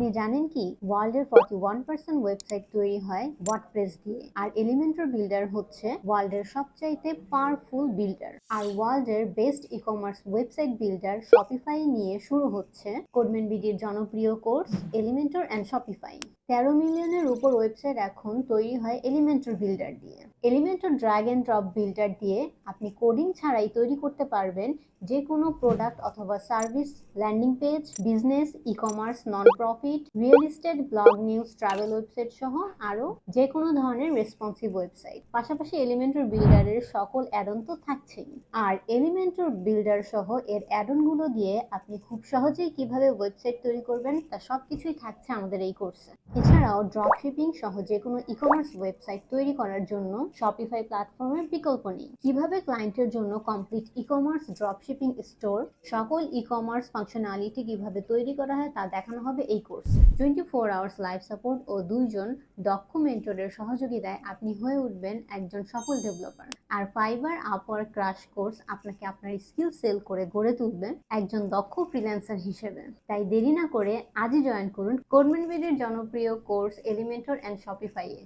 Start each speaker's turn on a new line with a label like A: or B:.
A: আপনি জানেন কি? ওয়ার্ল্ডের ফর্টি ওয়ান পার্সেন্ট ওয়েবসাইট তৈরি হয় ওয়ার্ডপ্রেস দিয়ে। আর এলিমেন্টর বিল্ডার হচ্ছে ওয়ার্ল্ডের সবচাইতে পাওয়ারফুল বিল্ডার আর ওয়ার্ল্ডের best e commerce website builder Shopify নিয়ে শুরু হচ্ছে। কোডমেন বিডির জনপ্রিয় কোর্স এলিমেন্টর অ্যান্ড শপিফাই তেরো মিলিয়নের উপর ওয়েবসাইট এখন তৈরি হয় এলিমেন্টর বিল্ডার দিয়ে। Elementor drag and drop builder দিয়ে আপনি কোডিং ছাড়াই তৈরি করতে পারবেন যে কোনো প্রোডাক্ট অথবা service landing page business e commerce non profit real estate blog news travel website সহ আরও যে কোনো ধরনের রেসপন্সিভ ওয়েবসাইট পাশাপাশি এলিমেন্টর বিল্ডারের সকল অ্যাডন তো থাকছেই। আর এলিমেন্টর বিল্ডার সহ এর অ্যাডনগুলো দিয়ে আপনি খুব সহজেই কীভাবে ওয়েবসাইট তৈরি করবেন তা সব কিছুই থাকছে আমাদের এই কোর্সে এছাড়াও ড্রপ শিপিং সহ যে কোনো ই কমার্স ওয়েবসাইট তৈরি করার জন্য শপিফাই প্ল্যাটফর্মের বিকল্প নেই। কীভাবে ক্লায়েন্টের জন্য complete e commerce drop shipping store সকল ই কমার্স ফাংশনালিটি কীভাবে তৈরি করা হয় তা দেখানো হবে এই course twenty four hours live support ও দুইজন দক্ষ মেন্টরের সহযোগিতায় আপনি হয়ে উঠবেন একজন সফল ডেভেলপার আর ফাইবার আপওয়ার ক্রাশ কোর্স আপনাকে আপনার স্কিল সেল করে গড়ে তুলবে একজন দক্ষ ফ্রিল্যান্সার হিসেবে। তাই দেরি না করে আজই জয়েন করুন। কোডমেন বিডির জনপ্রিয় কোর্স এলিমেন্টর অ্যান্ড শপিফাইয়ে